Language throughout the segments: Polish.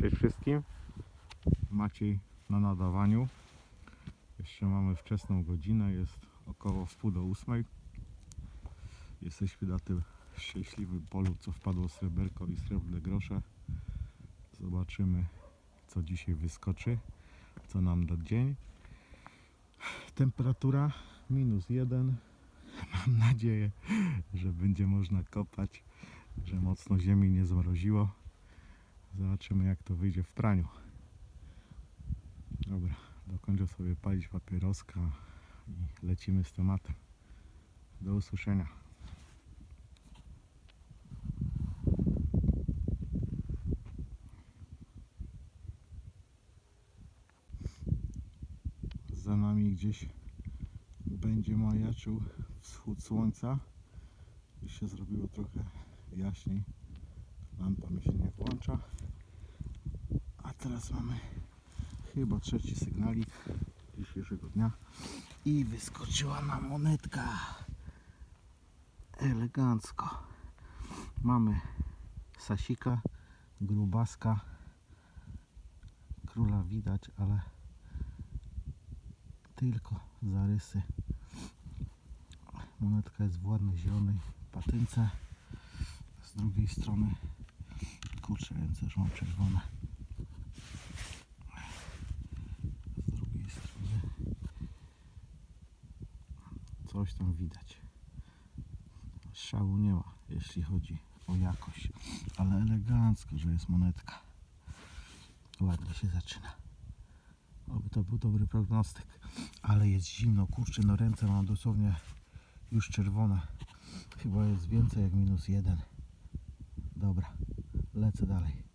Cześć wszystkim. Maciej na nadawaniu. Jeszcze mamy wczesną godzinę, jest około wpół do ósmej. Jesteśmy na tym szczęśliwym polu, co wpadło sreberko i srebrne grosze. Zobaczymy, co dzisiaj wyskoczy, co nam da dzień. Temperatura minus jeden. Mam nadzieję, że będzie można kopać, że mocno ziemi nie zmroziło. Zobaczymy jak to wyjdzie w praniu. Dobra, dokończę sobie palić papieroska i lecimy z tematem. Do usłyszenia. Za nami gdzieś będzie majaczył wschód słońca. Już się zrobiło trochę jaśniej. Lampa mi się nie włącza. A teraz mamy chyba trzeci sygnalik dzisiejszego dnia. I wyskoczyła nam monetka. Elegancko. Mamy sasika, grubaska. Króla widać, ale tylko zarysy. Monetka jest w ładnej zielonej patynce. Z drugiej strony kurczę ręce już mam czerwone. Z drugiej strony coś tam widać. Szału nie ma, jeśli chodzi o jakość, ale elegancko, że jest monetka. Ładnie się zaczyna. Oby to był dobry prognostyk. Ale jest zimno, kurczę, no ręce mam dosłownie już czerwone. Chyba jest więcej jak minus jeden. Dobra, lecę dalej.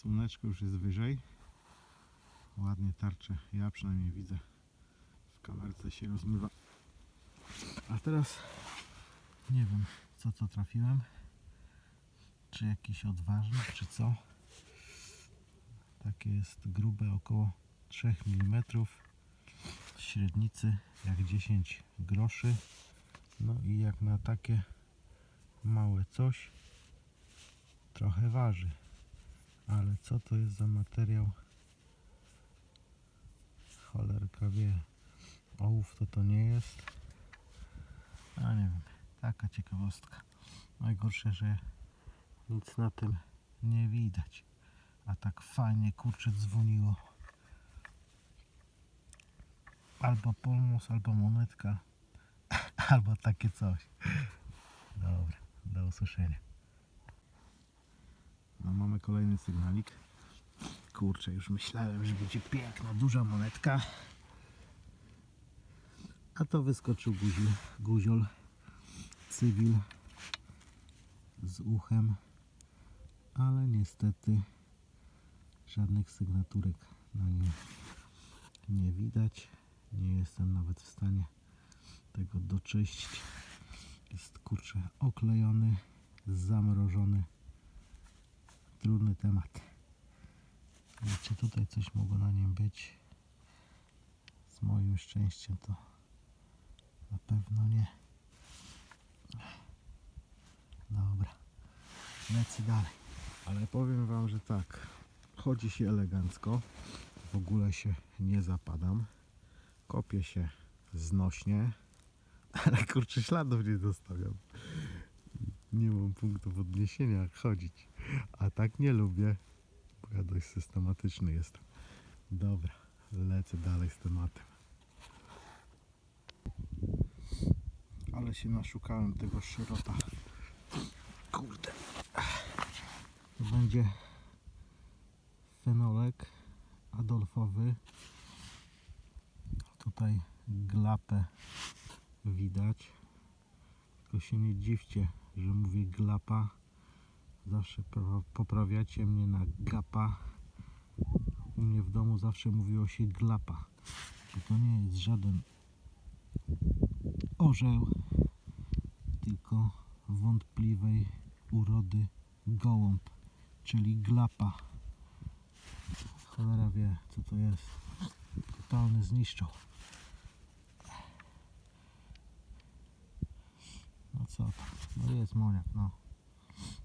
Słoneczko już jest wyżej. Ładnie tarcze. Ja przynajmniej widzę. W kamerce się rozmywa. A teraz nie wiem co to trafiłem. Czy jakiś odważny, czy co. Takie jest grube około 3 mm. Średnicy jak 10 groszy. No i jak na takie małe coś trochę waży. Ale co to jest za materiał? Cholerka wie. Ołów to to nie jest. A nie wiem. Taka ciekawostka. Najgorsze, że nic na tym nie widać. A tak fajnie kurczę dzwoniło. Albo polmus, albo monetka. albo takie coś. Dobra, do usłyszenia. No mamy kolejny sygnalik. Kurczę, już myślałem, że będzie piękna, duża monetka. A to wyskoczył guziol, guziol cywil z uchem. Ale niestety żadnych sygnaturek na nim nie widać. Nie jestem nawet w stanie tego doczyścić. Jest kurczę oklejony, zamrożony trudny temat. Czy tutaj coś mogło na nim być? Z moim szczęściem to na pewno nie. Dobra, lecę dalej. Ale powiem Wam, że tak, chodzi się elegancko, w ogóle się nie zapadam, kopię się znośnie, ale kurczę śladów nie zostawiam. Nie mam punktów odniesienia jak chodzić. A tak nie lubię, bo ja dość systematyczny jestem. Dobra, lecę dalej z tematem. Ale się naszukałem tego szyrota. Kurde. To będzie fenolek adolfowy. Tutaj glapę widać. Tylko się nie dziwcie, że mówię glapa. Zawsze pra- poprawiacie mnie na gapa. U mnie w domu zawsze mówiło się glapa. Że to nie jest żaden orzeł, tylko wątpliwej urody gołąb, czyli glapa. Cholera wie, co to jest. Totalny zniszczał. No co to? No jest moniak, no.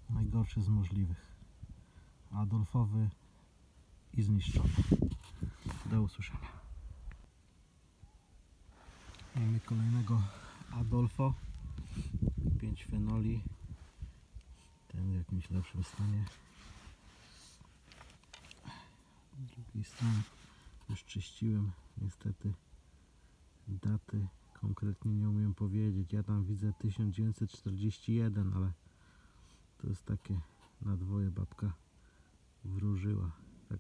Najgorszy z możliwych. Adolfowy i zniszczony. Do usłyszenia. Mamy kolejnego Adolfo. 5 fenoli. Ten w jakimś lepszym stanie. Z drugiej strony już czyściłem. Niestety daty konkretnie nie umiem powiedzieć. Ja tam widzę 1941, ale to jest takie na dwoje babka wróżyła. Tak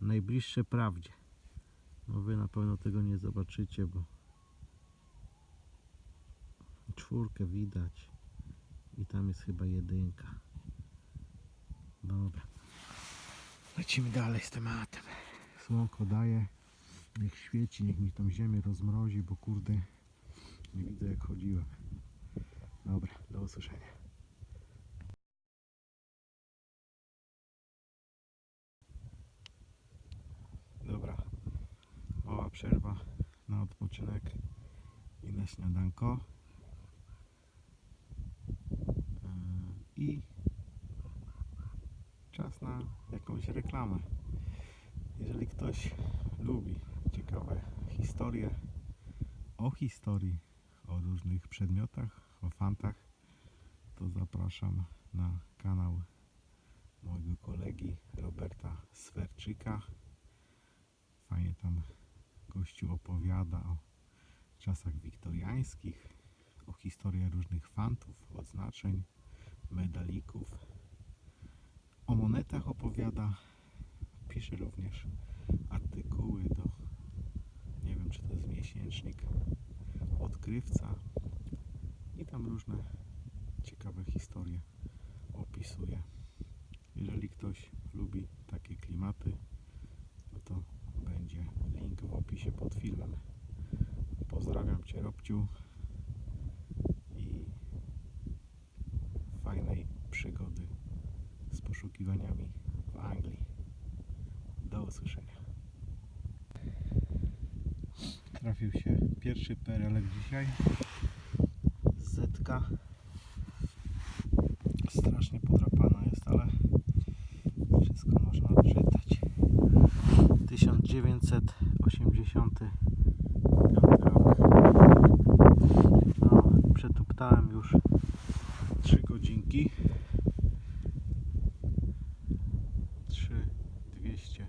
najbliższe prawdzie. No wy na pewno tego nie zobaczycie, bo czwórkę widać i tam jest chyba jedynka. Dobra. Lecimy dalej z tematem. Słonko daje. Niech świeci, niech mi tą ziemię rozmrozi, bo kurde nie widzę jak chodziłem. Dobra, do usłyszenia. Dobra, mała przerwa na odpoczynek i na śniadanko. Yy, I czas na jakąś reklamę. Jeżeli ktoś lubi ciekawe historie o historii, o różnych przedmiotach, o fantach, to zapraszam na kanał mojego kolegi Roberta Swerczyka. Fajnie tam gościu opowiada o czasach wiktoriańskich, o historii różnych fantów, odznaczeń, medalików. O monetach opowiada. Pisze również artykuły czy to jest miesięcznik, odkrywca i tam różne ciekawe historie opisuje. Jeżeli ktoś lubi takie klimaty, no to będzie link w opisie pod filmem. Pozdrawiam Cię Robciu i fajnej przygody z poszukiwaniami w Anglii. Do usłyszenia. Trafił się pierwszy perelek dzisiaj. Zetka. Strasznie podrapana jest, ale wszystko można odczytać. 1985 rok. No, przetuptałem już 3 godzinki. 3200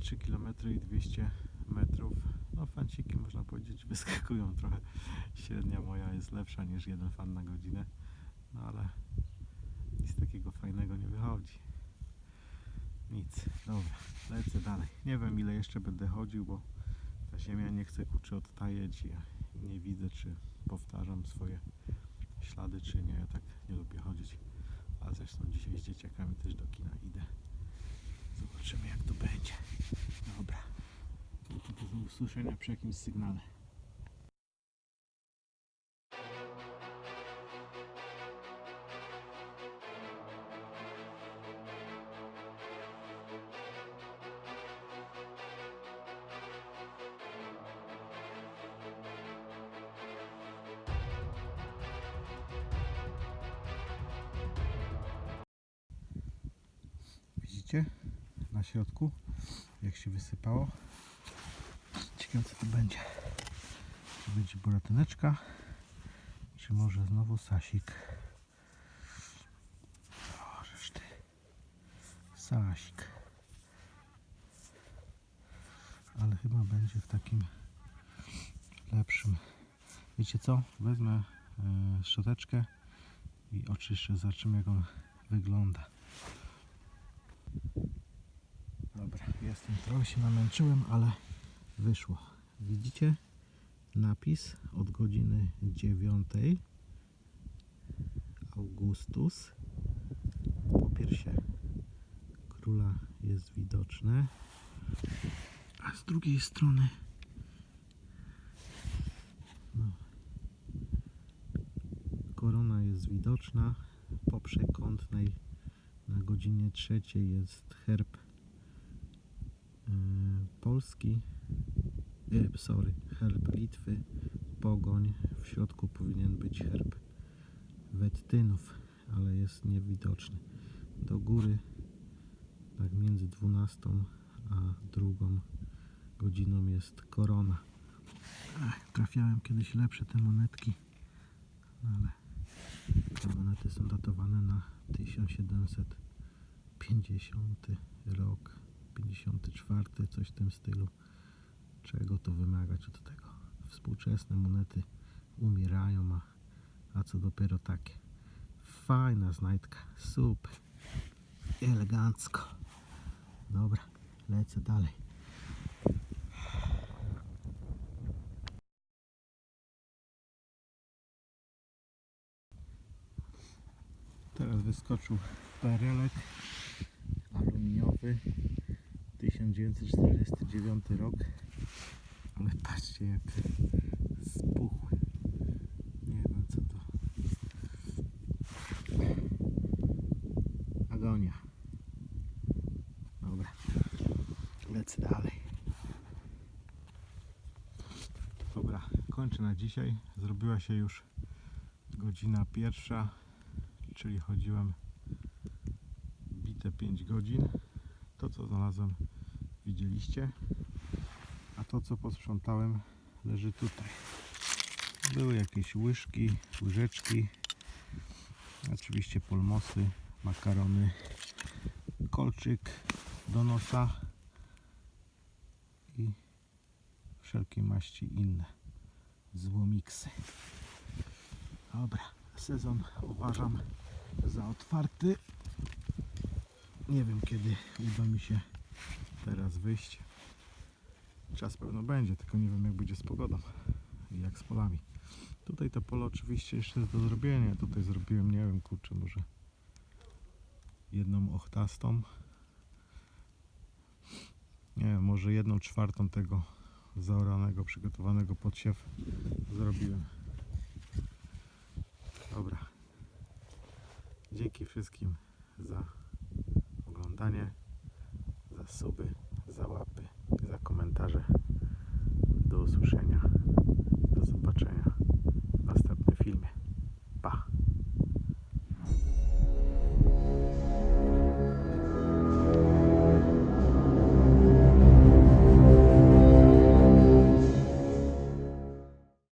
3 km i 200 metrów. No fanciki można powiedzieć wyskakują trochę. Średnia moja jest lepsza niż jeden fan na godzinę. No ale nic takiego fajnego nie wychodzi. Nic. Dobra, lecę dalej. Nie wiem ile jeszcze będę chodził, bo ta ziemia nie chce kurczę odtajeć. Ja nie widzę czy powtarzam swoje ślady czy nie. Ja tak nie lubię chodzić. A zresztą dzisiaj z dzieciakami też do kina idę. Zobaczymy jak to będzie. Dobra. Do usłyszenia przy jakimś sygnale. Widzicie? Na środku, jak się wysypało. Ciekawe co to będzie. Czy będzie buratyneczka, czy może znowu Sasik? Możesz ty. Sasik. Ale chyba będzie w takim lepszym. Wiecie co? Wezmę e, szczoteczkę i oczyszczę. Zobaczymy jak on wygląda. Dobra, jestem. Trochę się namęczyłem, ale wyszło. Widzicie? Napis od godziny 9 Augustus. Popiersie króla jest widoczne. A z drugiej strony no, korona jest widoczna. Po przekątnej na godzinie trzeciej jest herb e, Polski. E, sorry, herb Litwy. Pogoń. W środku powinien być herb Wettynów, ale jest niewidoczny. Do góry, tak między 12 a drugą godziną jest korona. Ech, trafiałem kiedyś lepsze te monetki, no ale te monety są datowane na 1750 rok, 54, coś w tym stylu. Czego to wymagać od tego? Współczesne monety umierają, a, a co dopiero takie. Fajna znajdka, super, elegancko. Dobra, lecę dalej. Teraz wyskoczył perelek aluminiowy 1949 rok ale patrzcie jak spuchły. Nie wiem co to. Agonia. Dobra. Lecę dalej. Dobra kończę na dzisiaj. Zrobiła się już godzina pierwsza czyli chodziłem bite 5 godzin. To co znalazłem widzieliście a to co posprzątałem leży tutaj. Były jakieś łyżki, łyżeczki oczywiście polmosy, makarony kolczyk do nosa i wszelkie maści inne złomiksy. Dobra, sezon uważam za otwarty. Nie wiem kiedy uda mi się teraz wyjść czas pewno będzie, tylko nie wiem jak będzie z pogodą i jak z polami. Tutaj to pole oczywiście jeszcze jest do zrobienia. Tutaj zrobiłem, nie wiem kurczę może jedną ochtastą nie wiem, może jedną czwartą tego zaoranego, przygotowanego pod siew zrobiłem. Dobra. Dzięki wszystkim za oglądanie za suby, za łapy, komentarze. Do usłyszenia. Do zobaczenia.